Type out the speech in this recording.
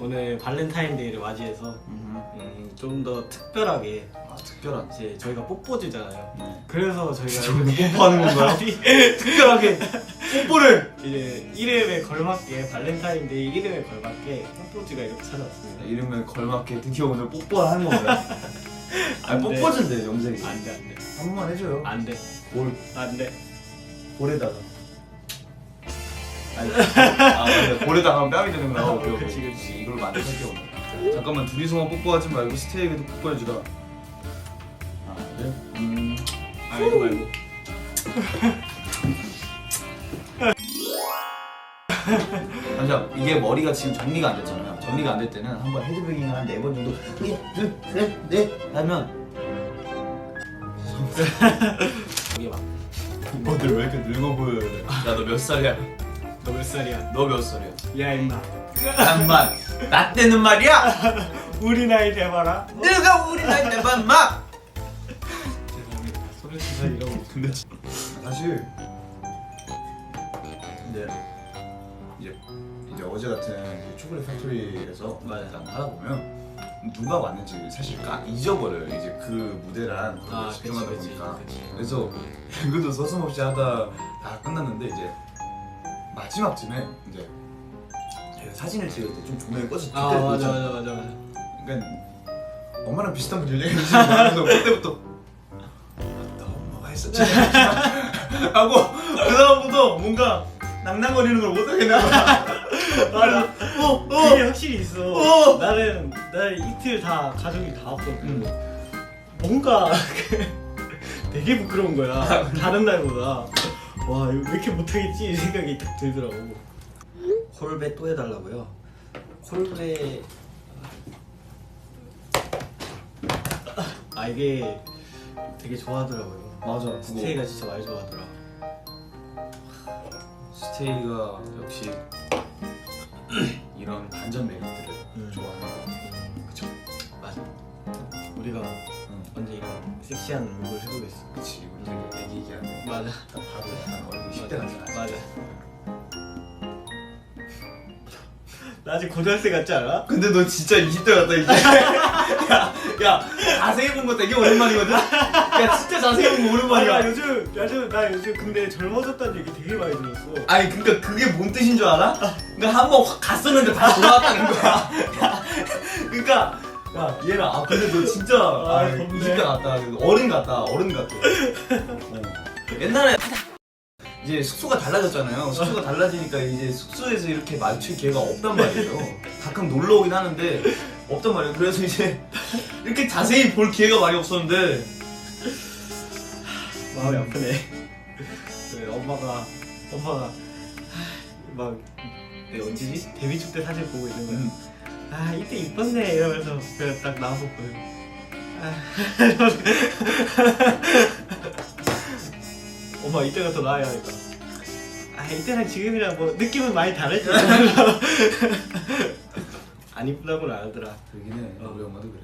오늘 발렌타인데이를 맞이해서 음. 음, 좀 더 특별하게 아 특별한. 이제 저희가 뽀뽀주잖아요. 네. 그래서 저희가 이렇게 뽀뽀하는 건가요? 아니, 특별하게 뽀뽀를. 이제 이름에 걸맞게 발렌타인데이 이름에 걸맞게 뽀뽀주가 이렇게 찾아왔습니다. 이름에 걸맞게 드디어 오늘 뽀뽀를 하는 건가요? 아안 돼. 뽀뽀진데 영생이. 안돼 안돼 한 번만 해줘요. 안돼 볼 안돼. 볼에다가. 아니, 아 맞네. 볼에다가 하면 뺨이. 어, 오케이, 오케이. 그치, 그치. 이걸로 만족할게 오늘. 잠깐만 둘이서만 뽀뽀하지 말고 스테이크도 뽀뽀해주라. 아 네. 음. 아 이거 말고. 잠시만 이게 머리가 지금 정리가 안 됐잖아요. 정리가 안 될 때는 한번 헤드뱅잉을 한 네 번 정도 둘셋넷 하면 이게 막. 오빠들 왜 이렇게 늙어 보여요? 야 너 몇 살이야? 너 몇 살이야? 너 몇 살이야? 야 임마. 잠만 나 때는 말이야. 우리 나이 돼봐라. 내가 우리 나이 때만 막. 죄송합니다. 소리 진짜 이러고. 근데 사실 근데 이제 이제 어제 같은 그 초콜릿 팩토리에서 맞아. 일단 하다 보면 누가 왔는지 사실 까 잊어버려요 이제 그 무대란 그걸 아, 집중하다 그치, 그치, 보니까 그치. 그래서 이것도 서슴없이 하다 다 끝났는데 이제 마지막쯤에 이제 제가 사진을 찍을 때 좀 조명이 꺼져 아 맞아. 맞아 맞아 맞아. 그러니까 엄마랑 비슷한 분들 얘기해주시면서 그때부터 나 엄마가 했었지 하고 그 다음부터 뭔가 낭낭거리는 걸 못하겠나 맞아. 어, 그게 확실히 있어. 어. 나는 나는 이틀 다 가족이 다 왔거든. 음. 뭔가 되게 부끄러운 거야. 다른 날보다. 와 이거 왜 이렇게 못하겠지 이 생각이 딱 들더라고. 콜베 또 해달라고요. 콜베 아 이게 되게 좋아하더라고요. 맞아 그거 스테이가 진짜 많이 좋아하더라. 스테이가 역시 이런 반전 메리트를 음. 좋아하는 거 그쵸. 맞아. 우리가 응. 언제 이런 섹시한 얼굴 해보겠어. 그치 이거 되게 애기애기한데 맞아. 딱 봐도 약간 얼굴이 10대 같잖아 맞아. 나 아직 고등학생 같지 않아? 근데 너 진짜 20대 같다 이제 야, 야 자세히 본 거 되게 오랜만이거든? 야 진짜 자세히 본 거 나 오랜만이야 요즘, 요즘, 나 요즘 근데 젊어졌다는 얘기 되게 많이 들었어. 아니 그니까 그게 뭔 뜻인 줄 알아? 그니까 한 번 확 갔었는데 다시 돌아왔다는 거야 야, 그니까 야 얘라 아 근데 너 진짜 아, 아, 덥네. 20대 같다 어른 같다 어른 같아 어. 옛날에 이제 숙소가 달라졌잖아요 숙소가 달라지니까 이제 숙소에서 이렇게 맞출 기회가 없단 말이에요 가끔 놀러 오긴 하는데 없단 말이에요 그래서 이제 이렇게 자세히 볼 기회가 많이 없었는데 마음이 아프네. 그 엄마가, 엄마가, 막, 내 언제지? 데뷔 축때 사진 보고 있는 거야. 음. 아, 이때 이뻤네. 이러면서 그냥 딱 보여. 아. 엄마 이때가 더 나아야 하니까. 아, 이때랑 지금이랑 뭐 느낌은 많이 다르지. 안 이쁘다고는 안 하더라. 그러긴 해 어. 우리 엄마도 그래